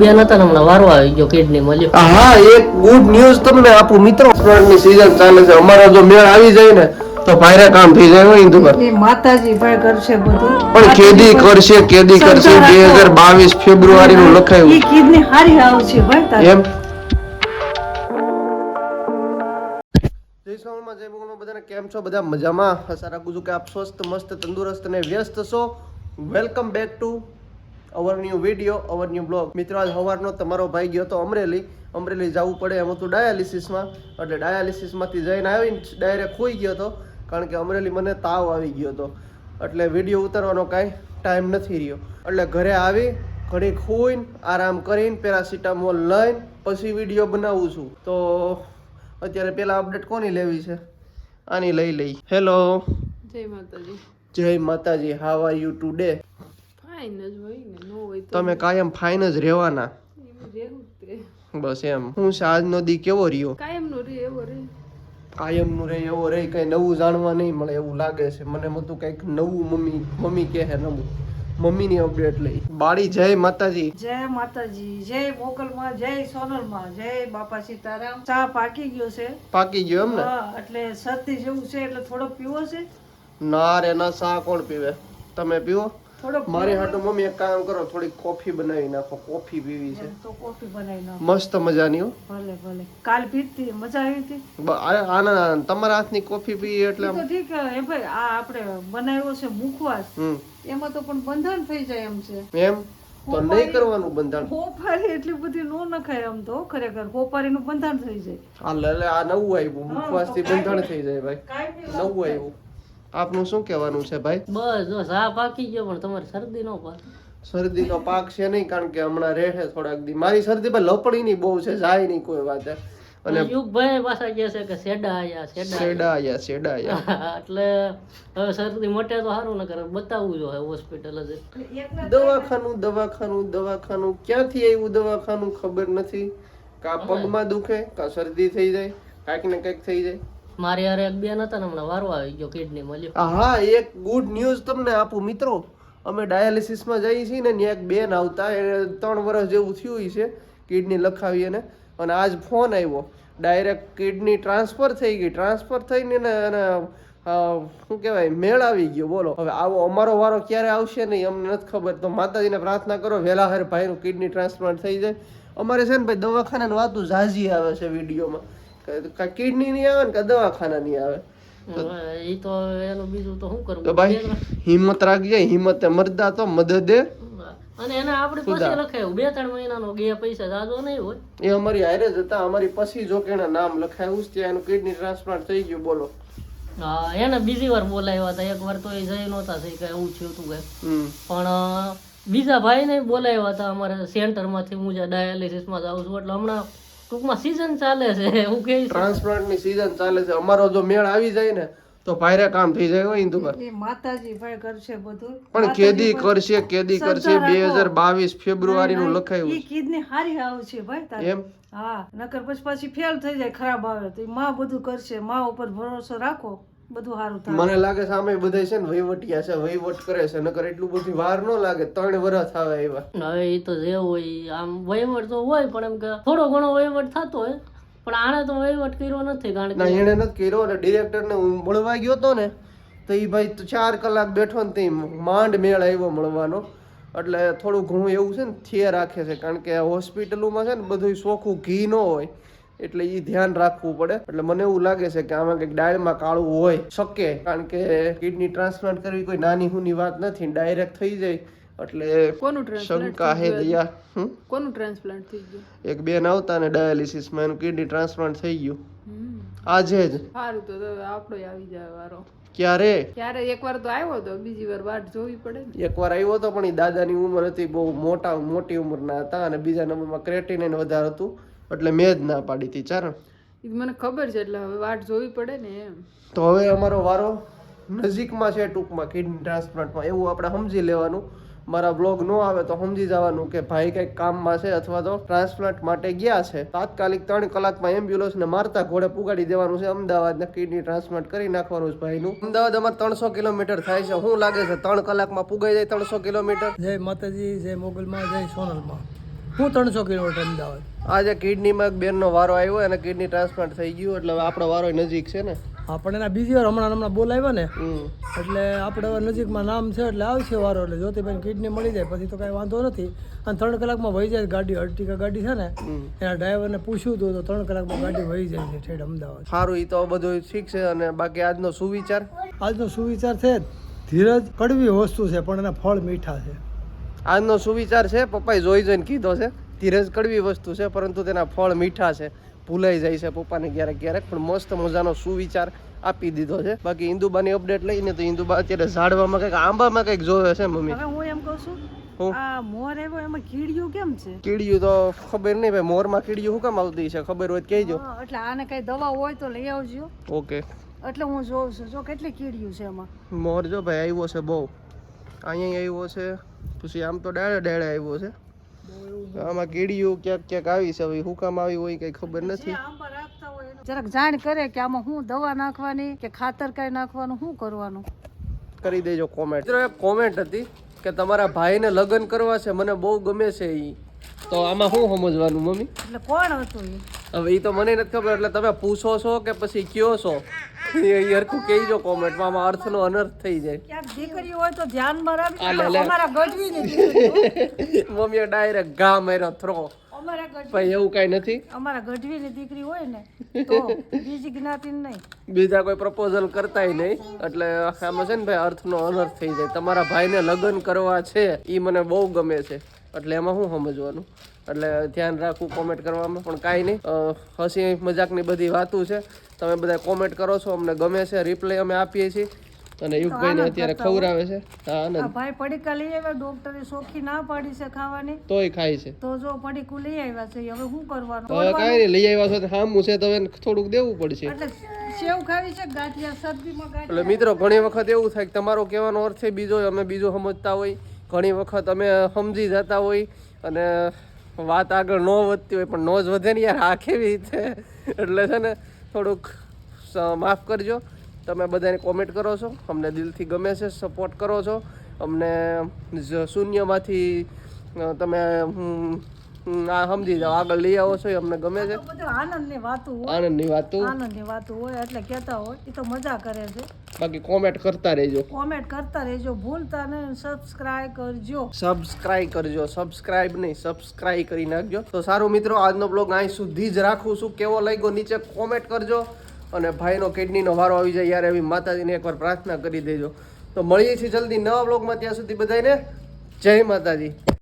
બેન હતા ને હમણાં વારો આવી ગયો કિડની મળ્યો. હા એક ગુડ ન્યૂઝ તમને આપું મિત્રો. ની સીઝન ચાલે છે. અમારો જો મેળ આવી જાય ને તો ભાઈરા કામ થઈ જાય હોય ઇન્દુભાઈ એ માતાજી ભાઈ કરશે બધું. પણ કેદી કરશે કેદી કરશે? બે હજાર બાવીસ ફેબ્રુઆરી નું લખાયું. એ કિડની હારી આવશે ભાઈ તારી. એમ? જય જય ભગવાન. બધાને કેમ છો? બધા મજામાં? આશા રાખું છું કે આપ સ્વસ્થ મસ્ત તંદુરસ્ત અને વ્યસ્ત છો. Welcome back to our new video our new blog મિત્રો આજ સવારનો તમારો ભાઈ ગયો હતો અમરેલી. અમરેલી જવું પડે એમ હતું ડાયાલિસિસમાં. એટલે ડાયાલિસિસમાંથી જઈને આવીને ડાયરેક્ટ ખોઈ ગયો હતો કારણ કે અમરેલી મને તાવ આવી ગયો હતો. એટલે વીડિયો ઉતારવાનો કાંઈ ટાઈમ નથી રહ્યો. એટલે ઘરે આવી ઘડી ખોઈને આરામ કરીને પેરાસિટામોલ લઈને પછી વીડિયો બનાવું છું. તો અત્યારે પહેલાં અપડેટ કોની લેવી છે? આની લઈ લઈ. હેલો જય માતાજી. જય માતાજી. How are you today fine જ હોય ને નો હોય તો તમે કાયમ ફાઇન જ રહેવાના. બસ એમ. હું છે આજનો દી કેવો રહ્યો? કાયમ નો રે એવો રે. કાયમનું રે એવો રે કઈ નવું જાણવા નહીં મળે એવું લાગે છે. મને બધું કંઈક નવું મમ્મી મમ્મી કહે નવું. મમ્મીની અપડેટ લઈ. બાળી જય માતાજી. જય માતાજી જય મોકલમાં જય સોનલમાં જય બાપા સીતારામ. ચા પાકી ગયો છે. પાકી ગયો એમ ને? એટલે શરદી જેવું છે એટલે થોડો પીવો છે. ના રે ના સા કોણ પીવે? તમે પીવો? મારી હાટુ મમ્મી એક કામ કરો થોડી કોફી બનાવી નાખો. કોફી પીવી છે. તો કોફી બનાવી નાખો. મસ્ત મજાની હો. ભલે ભલે. કાલ પીતી મજા આવી હતી? આના તમારા હાથની કોફી પી એટલે તો ઠીક હે ભાઈ આ આપણે બનાવ્યો છે મુખવાસ. એમાં તો પણ બંધાણ થઈ જાય એમ છે. એમ? તો નહીં કરવાનું બંધાણ. હોપારી એટલી બધી નો નખાય આમ તો ખરેખર. હોપારીનું બંધાણ થઈ જાય. આ લે લે, આ નવું આવ્યું. મુખવાસથી બંધાણ થઈ જાય ભાઈ. નવું આવ્યું. આપનું શું કહેવાનું છે ભાઈ? બસ જો સા પાકી ગયો પણ તમારી શરદી નો પાકે. શરદીનો પાક છે નહીં કારણ કે હમણાં રહે થોડાક દી. મારી શરદી પર લપડી ની બહુ છે જાય નહીં કોઈ વાત. અને યુગભાઈ પાછા કહે છે કે સેડા આયા સેડા સેડા આયા સેડા આયા. એટલે હવે શરદી મટે તો સારું ન કરે બતાવવું જોઈએ હોસ્પિટલ જ. દવાખાનું દવાખાનું દવાખાનું. ક્યાંથી આવ્યું દવાખાનું ખબર નથી. કા પગમાં દુખે કા શરદી થઈ જાય કાંઈક ને કાંઈક થઈ જાય. મારી હારે એક બેન હતા ને, હમણાં વારો આવી ગયો કિડની મળ્યો હા, એક ગુડ ન્યૂઝ તમને આપું, મિત્રો. અમે ડાયાલિસિસમાં જઈએ છીએ ને, ત્યાં એક બેન આવતા, એ ત્રણ વર્ષ જેવું થયું છે કિડની લખાવી અને અને આજ ફોન આવ્યો. ડાયરેક્ટ કિડની ટ્રાન્સફર થઈ ગઈ. ટ્રાન્સફર થઈને ને એને શું કહેવાય, મેળ આવી ગયો, બોલો. હવે આવો, અમારો વારો ક્યારે આવશે નહીં અમને નથી ખબર. તો માતાજીને પ્રાર્થના કરો વહેલા હર ભાઈનું કિડની ટ્રાન્સપ્લાન્ટ થઈ જાય. અમારે છે ને, ભાઈ દવાખાનાની વાતું ઝાઝી આવે છે વિડીયોમાં. કિડની નહીં આવે ને કે દવાખાના નહીં આવે? એ તો એનું બીજું તો શું તો ભાઈ હિંમત રાખજે હિંમત મરદા તો મદદે અને એને આપણે પછી લખાયું બે ત્રણ મહિનાનો ગયા પૈસા જાજો નહીં હોય. એ અમારી હારે જ હતા અમારી પછી જો કે એના નામ લખાયું ત્યાં એનું કિડની ટ્રાન્સપ્લાન્ટ થઈ ગયું બોલો. હા એને બીજી વાર બોલાવ્યા હતા એક વાર તો એ જઈ નહોતા થઈ કે એવું થયું હતું કે પણ બીજા બીજા ભાઈને બોલાવ્યા હતા અમારે સેન્ટરમાંથી હું જે ડાયાલિસિસમાં જાઉં છું એટલે હમણાં ટૂંકમાં સીઝન ચાલે છે હું કે ટ્રાન્સપ્લાન્ટની સીઝન ચાલે છે. અમારો જો મેળ આવી જાય ને તો ભાઈરે કામ થઈ જાય હોય ઇન્દુભાઈ એ માતાજી ભાઈ કરશે બધું. પણ કેદી કરશે કેદી કરશે બે હજાર બાવીસ ફેબ્રુઆરી નું લખાયું ઈ કિડની હારી આવશે ભાઈ તારે. એમ? હા નકર પછી પાછી ફેલ થઈ જાય ખરાબ આવે તો માં બધું કરશે માં ઉપર ભરોસો રાખો. બધું સારું થાય. મને લાગે છે આમે બધા છે ને વહીવટિયા છે વહીવટ કરે છે નકર એટલું બધી વાર ન લાગે ત્રણ વર્ષ આવે એવા. હવે એ તો જે હોય આમ વહીવટ તો હોય પણ એમ કે થોડો ઘણો વહીવટ થતો હોય પણ આણે તો વહીવટ કર્યો નથી કારણ કે એને નથી કર્યો અને ડિરેક્ટર ને હું મળવા ગયો તો ને તો એ ભાઈ ચાર કલાક બેઠો ને તે માંડ મેળ આવ્યો મળવાનો. એટલે થોડું ઘણું એવું છે ને થિયર રાખે છે કારણ કે હોસ્પિટલોમાં છે ને બધું ચોખ્ખું ઘી ન હોય. એટલે એ ધ્યાન રાખવું પડે. એટલે મને એવું લાગે છે કે આમાં કંઈક ડાયરમાં કાળું હોય શકે. કારણ કે કિડની ટ્રાન્સપ્લાન્ટ કરવી કોઈ નાની હુની વાત નથી ડાયરેક્ટ થઈ જાય. એટલે કોનું શંકા હે દયા. કોનું ટ્રાન્સપ્લાન્ટ થઈ ગયું? એક બેન આવતા ને ડાયાલિસિસમાં એનું કિડની ટ્રાન્સપ્લાન્ટ થઈ ગયું. આજે જ. સારું તો આપણો આવી જાય વારો. ક્યારે? ક્યારે? એકવાર તો આવ્યો તો બીજી વાર વાટ જોવી પડે એકવાર આવ્યો હતો પણ એ દાદાની ઉંમર હતી બહુ મોટા મોટી ઉંમરના હતા અને બીજા નંબરમાં ક્રેટિનાઇન વધારે હતું. એટલે મેં જ ના પાડી હતી ચારણ મને ખબર છે એટલે હવે વાટ જોવી પડે ને એમ. તો હવે અમારો વારો નજીકમાં છે ટૂંકમાં કિડની ટ્રાન્સપ્લાન્ટમાં. એવું આપણે સમજી લેવાનું. મારા બ્લોગ નો આવે તો સમજી જવાનું કે ભાઈ કંઈક કામમાં છે અથવા તો ટ્રાન્સપ્લાન્ટ માટે ગયા છે. તાત્કાલિક ત્રણ કલાકમાં એમ્બ્યુલન્સને મારતા ઘોડે પુગાડી દેવાનું છે અમદાવાદ ને કિડની ટ્રાન્સપ્લાન્ટ કરી નાખવાનું છે ભાઈનું. અમદાવાદ અમારે ત્રણસો કિલોમીટર થાય છે. શું લાગે છે ત્રણ કલાકમાં પુગાઈ જાય ત્રણસો કિલોમીટર? જય માતાજી જય મોગલમાં જય સોનલમાં. હું ત્રણસો કિલોમીટર અમદાવાદ. આજે કિડનીમાં બેનનો વારો આવ્યો અને કિડની ટ્રાન્સપ્લાન્ટ થઈ ગયું એટલે આપણો વારો નજીક છે ને? આપણે એના બીજી વાર હમણાં હમણાં બોલાવ્યા ને એટલે આપણે હવે નજીકમાં નામ છે એટલે આવશે વારો એટલે જ્યોતિબેન કિડની મળી જાય પછી તો કાંઈ વાંધો નથી. અને ત્રણ કલાકમાં વહી જાય ગાડી અર્ટિકા ગાડી છે ને એના ડ્રાઈવરને પૂછ્યું હતું તો ત્રણ કલાકમાં ગાડી વહી જાય છે ઠેઠ અમદાવાદ. સારું એ તો બધું ઠીક છે અને બાકી આજનો સુવિચાર? આજનો સુવિચાર છે ધીરજ કડવી વસ્તુ છે પણ એના ફળ મીઠા છે. આજનો સુવિચાર છે પપ્પાએ જોઈ જોઈને કીધો છે ધીરજ કડવી વસ્તુ છે પરંતુ તેના ફળ મીઠા છે ભૂલાઈ જાય છે પપ્પાને ક્યારેક ક્યારેક પણ મસ્ત મજાનો સુવિચાર આપી દીધો છે. બાકી ઇન્દુબાની અપડેટ લઈને તો ઇન્દુબા અત્યારે ઝાડવામાં કંઈક આંબામાં કંઈક જોવે છે મમ્મી. હું એમ કહું છું મોર આવ્યો એમાં કીડિયું કેમ છે? કીડિયું તો ખબર નહીં ભાઈ મોરમાં કીડિયું શું કામ આવતી છે ખબર હોય કહેજો. એટલે આને કઈ દવા હોય તો લઈ આવજો. ઓકે. એટલે હું જોઉં છું જો કેટલી કીડિયું છે એમાં? મોર જો ભાઈ આવ્યો છે બહુ. અહીંયા આવ્યો છે પછી આમ તો ડાળે ડાળે આવ્યો છે. આમાં કીડિયું ક્યાંક ક્યાંક આવી છે હવે હું કામ આવી હોય કઈ ખબર નથી. જરાક જાણ કરે કે આમાં હું દવા નાખવાની કે ખાતર કઈ નાખવાનું શું કરવાનું? કરી દેજો કોમેન્ટ મિત્રો એક કોમેન્ટ હતી કે તમારા ભાઈને લગ્ન કરવા છે મને બહુ ગમે છે એ તો આમાં શું સમજવાનું મમ્મી? એટલે કોણ હતું હવે એ તો મને નથી ખબર એટલે તમે પૂછો છો કે પછી કયો છો? એ હરખું કહેજો કોમેન્ટમાં આમાં અર્થનો અનર્થ થઈ જાય. ક્યાંક દીકરી હોય તો ધ્યાન લે. અમારા ગજવી ની દીકરી મમ્મીએ ડાયરેક્ટ ઘા માર્યો થ્રો અમારા ગઢવી એવું કઈ નથી? અમારા ગઢવી ની દીકરી હોય ને તો બીજી જ્ઞાતિ નહીં. બીજા કોઈ પ્રપોઝલ કરતાય નહીં. એટલે આમાં છે ને ભાઈ અર્થનો અનર્થ થઈ જાય. તમારા ભાઈને લગ્ન કરવા છે એ મને બહુ ગમે છે. એટલે એમાં શું સમજવાનું? એટલે ધ્યાન રાખવું કોમેન્ટ કરવામાં પણ કાંઈ નહીં. હસી મજાકની બધી વાતો છે. તમે બધા કોમેન્ટ કરો છો અમને ગમે છે રિપ્લાય અમે આપીએ છીએ. અને યુગભાઈને અત્યારે ખવડાવે છે. હા આનંદ. ભાઈ પડીકા લઈ આવ્યા ડોક્ટરે સોખી ના પાડી છે ખાવાની. તોય ખાય છે. તો જો પડીકું લઈ આવ્યા છે હવે શું કરવાનું? હવે કાંઈ નહીં લઈ આવ્યા છો હામું છે તો થોડુંક દેવું પડશે. સેવ ખાવી છે ગાંઠિયા સબ્જીમાં ગાંઠિયા. એટલે મિત્રો ઘણી વખત એવું થાય કે તમારો કહેવાનો અર્થ છે બીજો અમે બીજો સમજતા હોય. ઘણી વખત અમે સમજી જતા હોય અને વાત આગળ ન વધતી હોય, પણ નો જ વધે ને યાર, આ કેવી રીતે? એટલે છે ને, થોડુંક માફ કરજો. તમે બધાને કોમેન્ટ કરો છો. અમને દિલથી ગમે છે સપોર્ટ કરો છો. અમને શૂન્યમાંથી તમે આ સમજી જાવ આગળ લઈ આવો છો અમને ગમે છે. આનંદ આનંદની વાતું આનંદ આનંદની વાતો. આનંદની વાતો હોય એટલે કહેતા હોય એ તો મજા કરે છે. બાકી કોમેન્ટ કરતા રહેજો. કોમેન્ટ કરતા રહેજો ભૂલતા નહીં સબસ્ક્રાઇબ કરજો. સબસ્ક્રાઇબ કરજો સબસ્ક્રાઇબ નહીં સબસ્ક્રાઇબ કરી નાખજો. તો સારું મિત્રો આજનો બ્લોગ અહીં સુધી જ રાખું છું. કેવો લાગ્યો નીચે કોમેન્ટ કરજો. અને ભાઈનો કિડનીનો વારો આવી જાય યાર એવી માતાજીને એકવાર પ્રાર્થના કરી દેજો. તો મળીએ છીએ જલ્દી નવા બ્લોગમાં ત્યાં સુધી બધાને જય માતાજી.